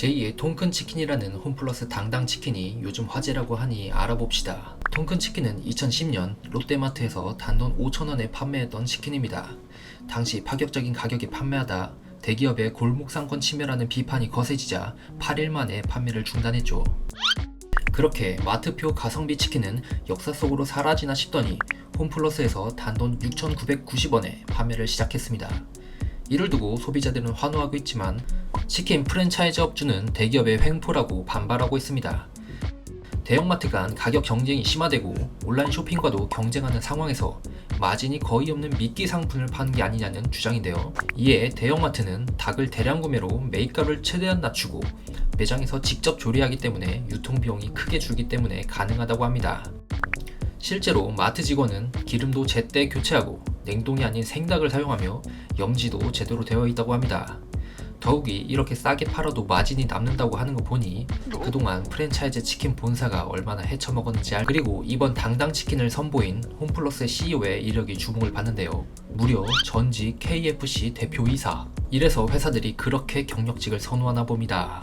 제2의 통큰 치킨이라는 홈플러스 당당 치킨이 요즘 화제라고 하니 알아봅시다. 통큰 치킨은 2010년 롯데마트에서 단돈 5,000원에 판매했던 치킨입니다. 당시 파격적인 가격에 판매하다 대기업의 골목 상권 침해라는 비판이 거세지자 8일 만에 판매를 중단했죠. 그렇게 마트표 가성비 치킨은 역사 속으로 사라지나 싶더니 홈플러스에서 단돈 6,990원에 판매를 시작했습니다. 이를 두고 소비자들은 환호하고 있지만 치킨 프랜차이즈 업주는 대기업의 횡포라고 반발하고 있습니다. 대형마트 간 가격 경쟁이 심화되고 온라인 쇼핑과도 경쟁하는 상황에서 마진이 거의 없는 미끼 상품을 파는 게 아니냐는 주장인데요. 이에 대형마트는 닭을 대량 구매로 매입가를 최대한 낮추고 매장에서 직접 조리하기 때문에 유통비용이 크게 줄기 때문에 가능하다고 합니다. 실제로 마트 직원은 기름도 제때 교체하고 냉동이 아닌 생닭을 사용하며 염지도 제대로 되어 있다고 합니다. 더욱이 이렇게 싸게 팔아도 마진이 남는다고 하는 거 보니 그동안 프랜차이즈 치킨 본사가 얼마나 헤쳐먹었는지 알 그리고 이번 당당 치킨을 선보인 홈플러스의 CEO의 이력이 주목을 받는데요. 무려 전직 KFC 대표이사. 이래서 회사들이 그렇게 경력직을 선호하나 봅니다.